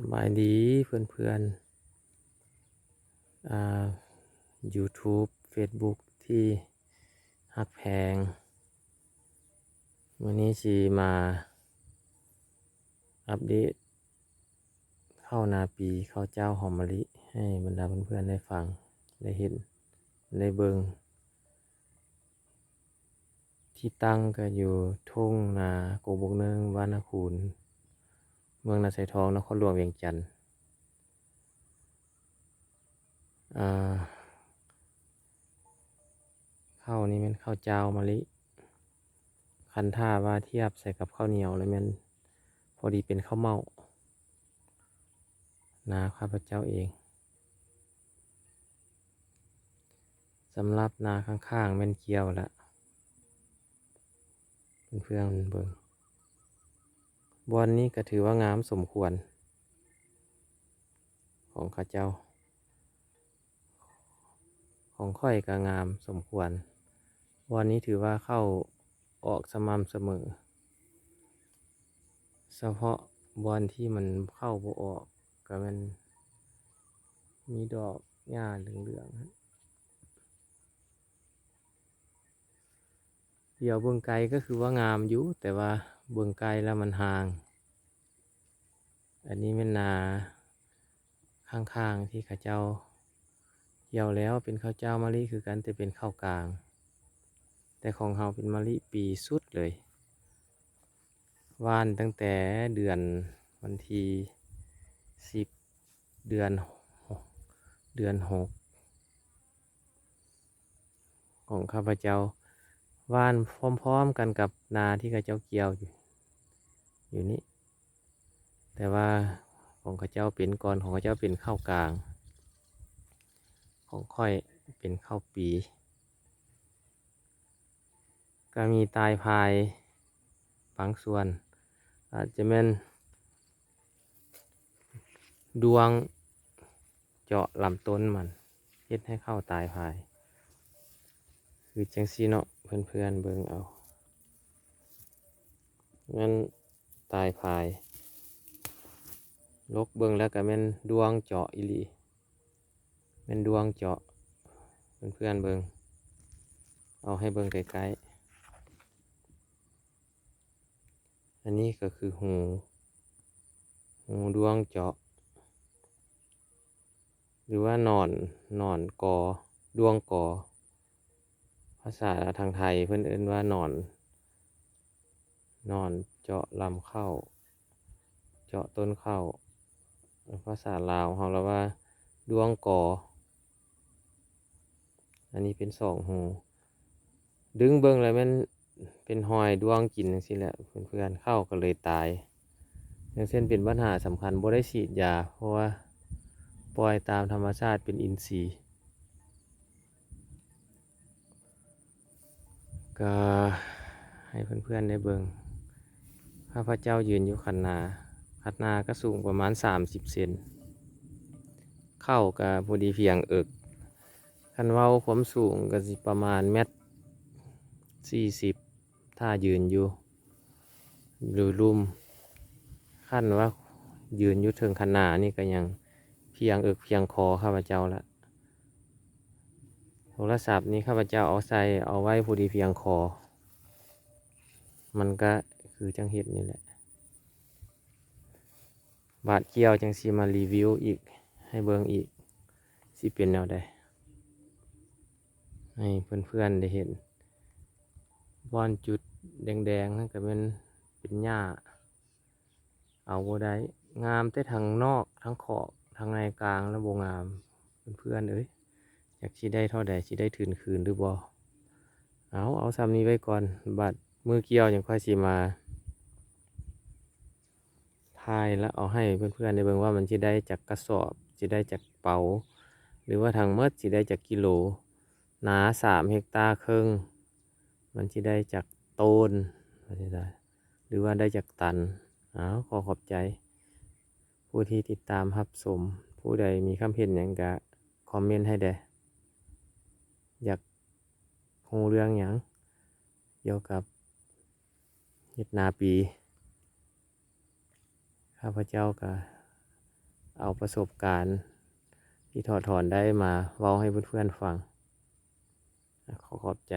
สบายดีเพื่อนเพื่อนๆอ่า YouTube Facebook ที่ฮักแพง วันนี้ชีมาอัปเดตเข้านาปีเข้าเจ้าหอมมะลิ ให้บรรดาเพื่อนๆได้ฟัง ได้เห็น ได้เบิงที่ตั้งก็อยู่ทุ่งนาโกบกเนิงวานนาคูน มืองนาไซทองนครหลวงเวียงจันทน์อ่าข้าวนี้มันข้าวเจ้ามะลิ คันท่าว่าเทียบใส่กับข้าวเหนียวแล้วมันพอดีเป็นข้าวเม่านาข้าพเจ้าเองสำหรับนาข้างๆแม่นเกี่ยวละเพื่อนเบิ่ง บอนนี้ก็ถือว่างามสมควร ของข้าเจ้า ของค่อยก็งามสมควรบอนนี้ถือว่าเข้าออกสม่ำเสมอ เฉพาะบอนที่มันเข้าบ่ออกก็มันมีดอกหญ้าเหลืองๆเดี๋ยวเบิ่งไกลก็คือว่างามอยู่แต่ว่า เบิ่งไกลแล้วมันห่าง อันนี้เป็นนาข้างๆที่ข้าเจ้าเกี่ยวแล้วเป็นข้าวเจ้ามะลิคือกันแต่เป็นข้าวกลาง แต่ของเฮาเป็นมะลิปีสุดเลยว่านตั้งแต่เดือนวันที่สิบเดือนหกเดือนหกของข้าพเจ้าว่านพร้อมๆกันกับนาที่ข้าเจ้าเกี่ยวอยู่ อยู่นี้ แต่ว่าของข้าเจ้าเป็นก่อนของข้าเจ้าเป็นข้าวกลาง ของค่อยเป็นข้าวปีก็มีตายพายบางส่วน อาจจะเป็นดวงเจาะลำต้นมันเฮ็ดให้เข้าตายพาย คือจังซีเนาะเพื่อนๆเบิ่งเอางั้น ตายพายลกเบิ่งแล้วก็แม่นดวงเจาะอีลีแม่นดวงเจาะเพื่อนๆเบิ่งเอาให้เบิ่งไกลๆอันนี้ก็คือหูหูดวงเจาะ หรือว่านอนนอนกอดวงกอภาษาทางไทยเพื่อนเอิ้นว่านอน นอนเจาะลำเข้า เจาะต้นเข้าภาษาลาวเขาเราว่าดวงกอ อันนี้เป็นสองหู ดึงเบิ้งแล้วมันเป็นหอยดวงกินจังซี่แหละเพื่อนๆเข้าก็เลยตายอย่างเช่นเป็นปัญหาสำคัญบ่ได้ฉีดยา เพราะว่าปล่อยตามธรรมชาติเป็นอินทรีย์ก็ให้เพื่อนๆได้เบิง ข้าพเจ้ายืนอยู่คันนา คันนาก็สูงประมาณ 30 เซน เข้ากับพอดีเพียงเอิก คันเว้าความสูงก็สิประมาณเมตรสี่สิบถ้ายืนอยู่หรือลุ่มขั้นว่ายืนอยู่ถึงคันนานี่ก็ยังเพียงเอิกเพียงคอข้าพเจ้าละโทรศัพท์นี้ข้าพเจ้าเอาใส่เอาไว้พอดีเพียงคอ มันก็ คือจังเห็ดนี่แหละ บาดเกี่ยวจังสีมารีวิวอีกให้เบิ่งอีกสิเป็นแนวใดให้เพื่อนๆได้เห็นบอนจุดแดงๆนั่นก็เป็นเป็นหญ้า เอาโบได้งามแต่ทางนอกทั้งขอบทางในกลางแล้วบ่งามเพื่อนๆเอ้ยอยากสิได้เท่าใดสิได้ถืนคืนหรือบ่เอาเอาซ้ำนี้ไว้ก่อนบัดมือเกี่ยวอยังค่อยสิมาายแล้วเอาให้เพื่อนๆได้เบิ่งว่ามันสิได้จากกระสอบสิได้จากเป๋า หรือว่าทางเมดสิได้จากกิโล หนาสามเฮกตาร์ครึ่ง มันสิได้จากต้นว่าสิได้หรือว่าได้จากตันอ้าวขอขอบใจ ผู้ที่ติดตามรับชมผู้ใดมีคำเห็นหยังก็คอมเมนต์ให้เด้อยากรู้เรื่องหยังเกี่ยวกับเฮ็ดนาปี ข้าพเจ้าก็เอาประสบการณ์ ที่ถอดถอนได้มาเว้าให้เพื่อนๆฟัง ขอขอบใจ